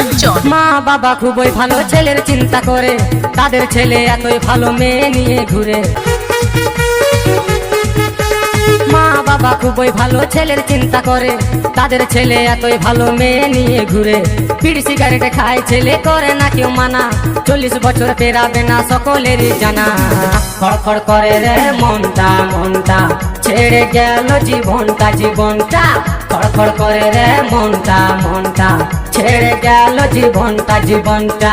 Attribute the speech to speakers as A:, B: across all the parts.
A: Kanchon.
B: মা বাবা খুবই ভালো ছেলের চিন্তা করে তাদের ছেলে এতই ভালো মেয়ে নিয়ে ঘুরে বাবা খুবই ভালো ছেলের চিন্তা করে। তাদের ছেলে এতই ভালো মেয়ে নিয়ে ঘুরে। বিড়ি সিগারেট খায়, ছেলে করে না কেউ মানা। চল্লিশ বছর পেরাবে না সকলেরই জানা। খড়খড় করে রে মনটা মনটা ছেড়ে গেল জীবনটা জীবনটা। খড়খড় করে রে মনটা মনটা ছেড়ে গেল জীবনটা জীবনটা।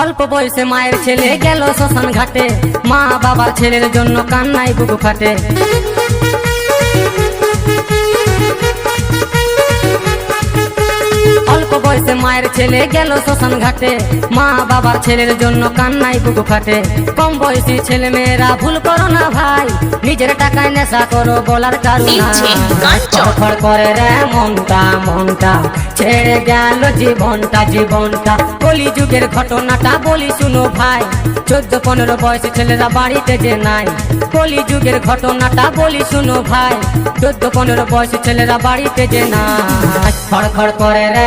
B: অল্প বয়সে মায়ের ছেলে গেল শ্মশান ঘাটে। মা বাবা ছেলের জন্য কান্নাই বুকু ফাটে। অল্প বয়সে মায়ের ছেলে গেল শ্মশান ঘাটে। মা বাবার ছেলের জন্য কান্নাই বুকু ফাটে। কম বয়সী ছেলে মেয়েরা ভুল করো না ভাই নিজের টাকায় নেশা করো বলার কারণ। খড় করে রে মনটা মনটা। ছেড়ে গেল জীবনটা জীবনটা। কলি যুগের ঘটনাটা বলি শুনো ভাই চোদ্দ পনেরো বয়সে ছেলেরা বাড়িতে যে নাই। কলি যুগের ঘটনাটা বলি শুনো ভাই চোদ্দ পনেরো বয়সে ছেলেরা বাড়িতে যে নাই। খড়খড় করে রে